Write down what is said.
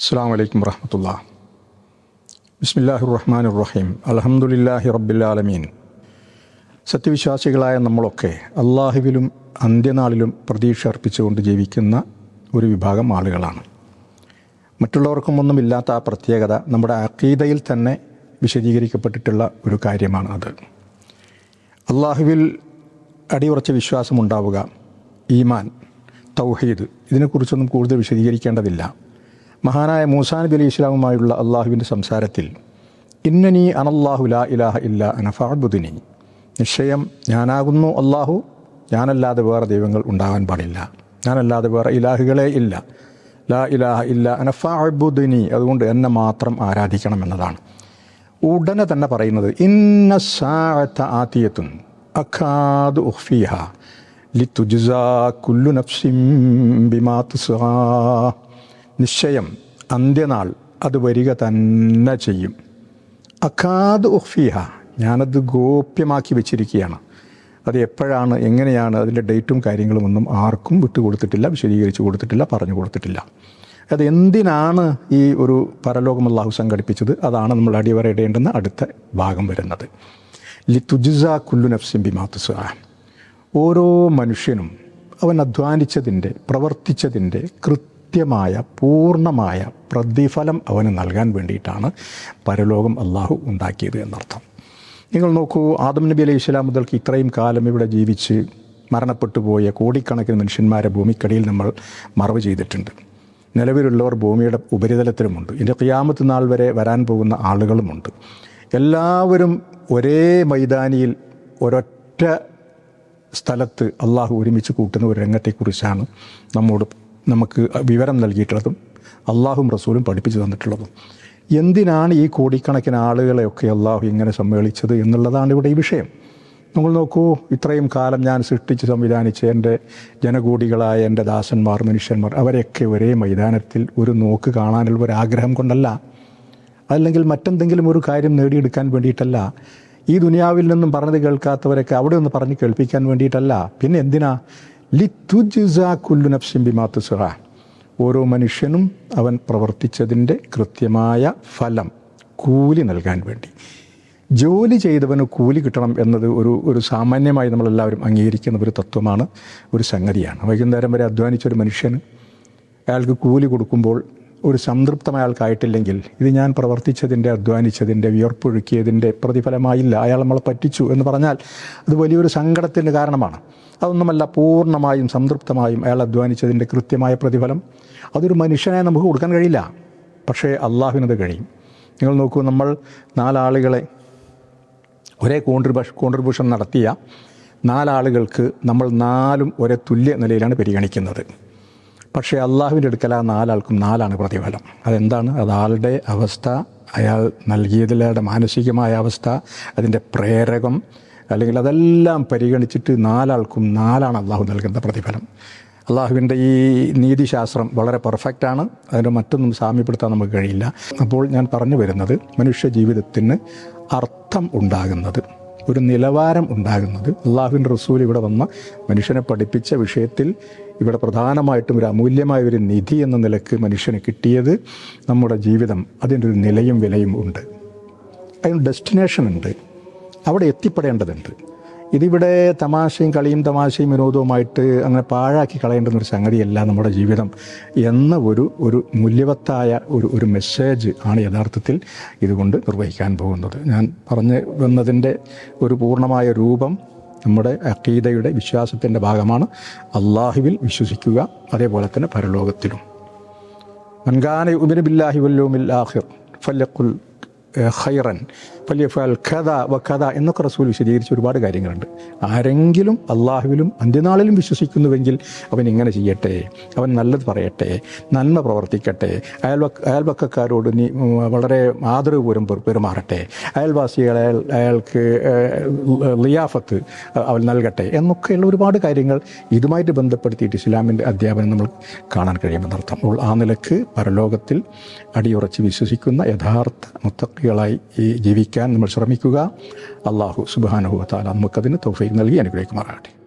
അസ്സാം വലൈക്കും വറഹമത്തുള്ള. ബിസ്മില്ലാഹി റഹ്മാൻ റഹീം അലഹമുല്ലാഹി റബ്ബില്ലാലമീൻ സത്യവിശ്വാസികളായ നമ്മളൊക്കെ അള്ളാഹുവിലും അന്ത്യനാളിലും പ്രതീക്ഷ അർപ്പിച്ചുകൊണ്ട് ജീവിക്കുന്ന ഒരു വിഭാഗം ആളുകളാണ്. മറ്റുള്ളവർക്കും ഒന്നുമില്ലാത്ത ആ പ്രത്യേകത നമ്മുടെ അക്കീതയിൽ തന്നെ വിശദീകരിക്കപ്പെട്ടിട്ടുള്ള ഒരു കാര്യമാണ് അത്. അള്ളാഹുവിൽ അടിയുറച്ച വിശ്വാസമുണ്ടാവുക ഈമാൻ തൗഹീദ് ഇതിനെക്കുറിച്ചൊന്നും കൂടുതൽ വിശദീകരിക്കേണ്ടതില്ല. മഹാനായ മൂസാ നബി അലി ഇസ്ലാമുമായുള്ള അള്ളാഹുവിന്റെ സംസാരത്തിൽ ഇന്നനി അനല്ലാഹു ലാ ഇലാഹ ഇല്ല അനഫാബുദിനി നിശ്ചയം ഞാനാകുന്നു അള്ളാഹു ഞാനല്ലാതെ വേറെ ദൈവങ്ങൾ ഉണ്ടാകാൻ പാടില്ല. ഞാനല്ലാതെ വേറെ ഇലാഹുകളെ ഇല്ല. ലാ ഇലാഹ ഇല്ല അനഫാബുദിനി അതുകൊണ്ട് എന്നെ മാത്രം ആരാധിക്കണം എന്നതാണ്. ഉടനെ തന്നെ പറയുന്നത് ഇന്ന സാഅത്ത ആത്തിയത്തുൻ അഖാദ് ലി തുജുസാ കുല്ലു നഫ്സിം ബിമാ തുസ്ആ നിശ്ചയം അന്ത്യനാൾ അത് വരിക തന്നെ ചെയ്യും. അഖാദ് ഉഹ്ഫിഹ ഞാനത് ഗോപ്യമാക്കി വെച്ചിരിക്കുകയാണ്. അത് എപ്പോഴാണ് എങ്ങനെയാണ് അതിന്റെ ഡേറ്റും കാര്യങ്ങളും ഒന്നും ആർക്കും വിട്ടുകൊടുത്തിട്ടില്ല വിശദീകരിച്ച് കൊടുത്തിട്ടില്ല പറഞ്ഞു കൊടുത്തിട്ടില്ല. അത് എന്തിനാണ് ഈ ഒരു പരലോകം അള്ളാഹു സംഘടിപ്പിച്ചത്? അതാണ് നമ്മൾ അടിവരയിടേണ്ടുന്ന അടുത്ത ഭാഗം വരുന്നത്. ലി തുജിസ കുല്ലു നഫ്സിം ബിമാത്തുസ ഓരോ മനുഷ്യനും അവൻ അധ്വാനിച്ചതിന്റെ പ്രവർത്തിച്ചതിന്റെ കൃത്യമായ പൂർണമായ പ്രതിഫലം അവന് നൽകാൻ വേണ്ടിയിട്ടാണ് പരലോകം അള്ളാഹു ഉണ്ടാക്കിയത് എന്നർത്ഥം. നിങ്ങൾ നോക്കൂ ആദം നബി അലൈഹി സ്വലാം മുതൽക്ക് ഇത്രയും കാലം ഇവിടെ ജീവിച്ച് മരണപ്പെട്ടു പോയ കോടിക്കണക്കിന് മനുഷ്യന്മാരെ ഭൂമിക്കടിയിൽ നമ്മൾ മറവ് ചെയ്തിട്ടുണ്ട്. നിലവിലുള്ളവർ ഭൂമിയുടെ ഉപരിതലത്തിലുമുണ്ട്. ഇതിന്റെ ക്യാമത്ത് നാൾ വരെ വരാൻ പോകുന്ന ആളുകളുമുണ്ട്. എല്ലാവരും ഒരേ മൈതാനിയിൽ ഒരൊറ്റ സ്ഥലത്ത് അള്ളാഹു ഒരുമിച്ച് കൂട്ടുന്ന ഒരു രംഗത്തെക്കുറിച്ചാണ് നമ്മോട് നമുക്ക് വിവരം നൽകിയിട്ടുള്ളതും അള്ളാഹും റസൂലും പഠിപ്പിച്ചു തന്നിട്ടുള്ളതും. എന്തിനാണ് ഈ കോടിക്കണക്കിന് ആളുകളെയൊക്കെ അള്ളാഹു ഇങ്ങനെ സമ്മേളിച്ചത് എന്നുള്ളതാണ് ഇവിടെ ഈ വിഷയം. നമ്മൾ നോക്കൂ ഇത്രയും കാലം ഞാൻ സൃഷ്ടിച്ച് സംവിധാനിച്ച എന്റെ ജനകൂടികളായ എന്റെ ദാസന്മാർ മനുഷ്യന്മാർ അവരെയൊക്കെ ഒരേ മൈതാനത്തിൽ ഒരു നോക്ക് കാണാനുള്ള ഒരു ആഗ്രഹം കൊണ്ടല്ല. അല്ലെങ്കിൽ മറ്റെന്തെങ്കിലും ഒരു കാര്യം നേടിയെടുക്കാൻ വേണ്ടിയിട്ടല്ല. ഈ ദുനിയാവിൽ നിന്നും പറഞ്ഞത് കേൾക്കാത്തവരൊക്കെ അവിടെ ഒന്ന് പറഞ്ഞ് കേൾപ്പിക്കാൻ വേണ്ടിയിട്ടല്ല. പിന്നെ എന്തിനാ? ലി നഫ്സിം ബിമാത്തു സുഹ ഓരോ മനുഷ്യനും അവൻ പ്രവർത്തിച്ചതിന്റെ കൃത്യമായ ഫലം കൂലി നൽകാൻ വേണ്ടി. ജോലി ചെയ്തവന് കൂലി കിട്ടണം എന്നത് ഒരു ഒരു സാമാന്യമായി നമ്മളെല്ലാവരും അംഗീകരിക്കുന്ന ഒരു തത്വമാണ് ഒരു സംഗതിയാണ്. വൈകുന്നേരം വരെ അധ്വാനിച്ച ഒരു മനുഷ്യന് അയാൾക്ക് കൂലി കൊടുക്കുമ്പോൾ ഒരു സംതൃപ്തം അയാൾക്കായിട്ടില്ലെങ്കിൽ ഇത് ഞാൻ പ്രവർത്തിച്ചതിന്റെ അധ്വാനിച്ചതിന്റെ വിയർപ്പൊഴുക്കിയതിന്റെ പ്രതിഫലമായില്ല. അയാൾ നമ്മളെ പറ്റിച്ചു എന്ന് പറഞ്ഞാൽ അത് വലിയൊരു സങ്കടത്തിന്റെ കാരണമാണ്. അതൊന്നുമല്ല പൂർണമായും സംതൃപ്തമായും അയാൾ അധ്വാനിച്ചതിന്റെ കൃത്യമായ പ്രതിഫലം. അതൊരു മനുഷ്യനെ നമുക്ക് കൊടുക്കാൻ കഴിയില്ല. പക്ഷേ അള്ളാഹുവിനത് കഴിയും. നിങ്ങൾ നോക്കൂ നമ്മൾ നാലാളുകളെ ഒരേ കോൺട്രിബ്യൂഷൻ കോൺട്രിബ്യൂഷൻ നടത്തിയ നാലാളുകൾക്ക് നമ്മൾ നാലും ഒരേ തുല്യ നിലയിലാണ് പരിഗണിക്കുന്നത്. പക്ഷേ അള്ളാഹുവിന്റെ അടുക്കൽ ആ നാലാൾക്കും നാലാണ് പ്രതിഫലം. അതെന്താണ്? അത് ആളുടെ അവസ്ഥ അയാൾ നൽകിയതിലയുടെ മാനസികമായ അവസ്ഥ അതിന്റെ പ്രേരകം അല്ലെങ്കിൽ അതെല്ലാം പരിഗണിച്ചിട്ട് നാലാൾക്കും നാലാണ് അള്ളാഹു നൽകുന്ന പ്രതിഫലം. അള്ളാഹുവിന്റെ ഈ നീതിശാസ്ത്രം വളരെ പെർഫെക്റ്റാണ് അതിന് മറ്റൊന്നും സാമ്യപ്പെടുത്താൻ നമുക്ക് കഴിയില്ല. അപ്പോൾ ഞാൻ പറഞ്ഞു വരുന്നത് മനുഷ്യ ജീവിതത്തിന് അർത്ഥം ഉണ്ടാകുന്നത് ഒരു നിലവാരം ഉണ്ടാകുന്നത്. അള്ളാഹുവിന്റെ റസൂൽ ഇവിടെ വന്ന മനുഷ്യനെ പഠിപ്പിച്ച വിഷയത്തിൽ ഇവിടെ പ്രധാനമായിട്ടും ഒരു അമൂല്യമായ ഒരു നിധി എന്ന നിലയ്ക്ക് മനുഷ്യന് കിട്ടിയത് നമ്മുടെ ജീവിതം. അതിന്റെ ഒരു നിലയും വിലയും ഉണ്ട്. അതിന് ഡെസ്റ്റിനേഷൻ ഉണ്ട്. അവിടെ എത്തിപ്പെടേണ്ടതുണ്ട്. ഇതിവിടെ തമാശയും കളിയും തമാശയും വിനോദവുമായിട്ട് അങ്ങനെ പാഴാക്കി കളയേണ്ടുന്ന ഒരു സംഗതിയല്ല നമ്മുടെ ജീവിതം എന്ന ഒരു ഒരു മൂല്യവത്തായ ഒരു ഒരു മെസ്സേജ് ആണ് യഥാർത്ഥത്തിൽ ഇതുകൊണ്ട് നിർവഹിക്കാൻ പോകുന്നത്. ഞാൻ പറഞ്ഞു വന്നതിന്റെ ഒരു പൂർണമായ രൂപം നമ്മുടെ അക്കീതയുടെ വിശ്വാസത്തിന്റെ ഭാഗമാണ് അള്ളാഹുവിൽ വിശ്വസിക്കുക അതേപോലെ തന്നെ പരലോകത്തിലും. മൻഗാന ഉബിന് ബില്ലാഹി വല്ലോമിൽ ആഹിർ ഫല്ലഖുൽ ഖൈറൻ. വലിയ കഥ വ കഥ എന്നൊക്കെ റസൂൽ വിശദീകരിച്ച ഒരുപാട് കാര്യങ്ങളുണ്ട്. ആരെങ്കിലും അള്ളാഹുവിലും അന്ത്യനാളിലും വിശ്വസിക്കുന്നുവെങ്കിൽ അവൻ ഇങ്ങനെ ചെയ്യട്ടെ അവൻ നല്ലത് പറയട്ടെ നന്മ പ്രവർത്തിക്കട്ടെ അയൽവ അയൽവക്കക്കാരോട് നീ വളരെ ആദരവുപൂർവം പെരുമാറട്ടെ അയൽവാസികളെ അയാൾക്ക് ലിയാഫത്ത് അവൻ നൽകട്ടെ എന്നൊക്കെയുള്ള ഒരുപാട് കാര്യങ്ങൾ ഇതുമായിട്ട് ബന്ധപ്പെടുത്തിയിട്ട് ഇസ്ലാമിന്റെ അധ്യാപനം നമ്മൾ കാണാൻ കഴിയുമെന്നർത്ഥം. അപ്പോൾ ആ നിലയ്ക്ക് പരലോകത്തിൽ അടിയുറച്ച് വിശ്വസിക്കുന്ന യഥാർത്ഥ മുത്തക്കികളായി ഈ ജീവിക്കാൻ നമ്മൾ ശ്രമിക്കുക. അള്ളാഹു സുബാനുഭവത്താൽ നമുക്കതിന് തൗഫീഖ് നൽകി അനുഗ്രഹിക്കുമാറാകട്ടെ.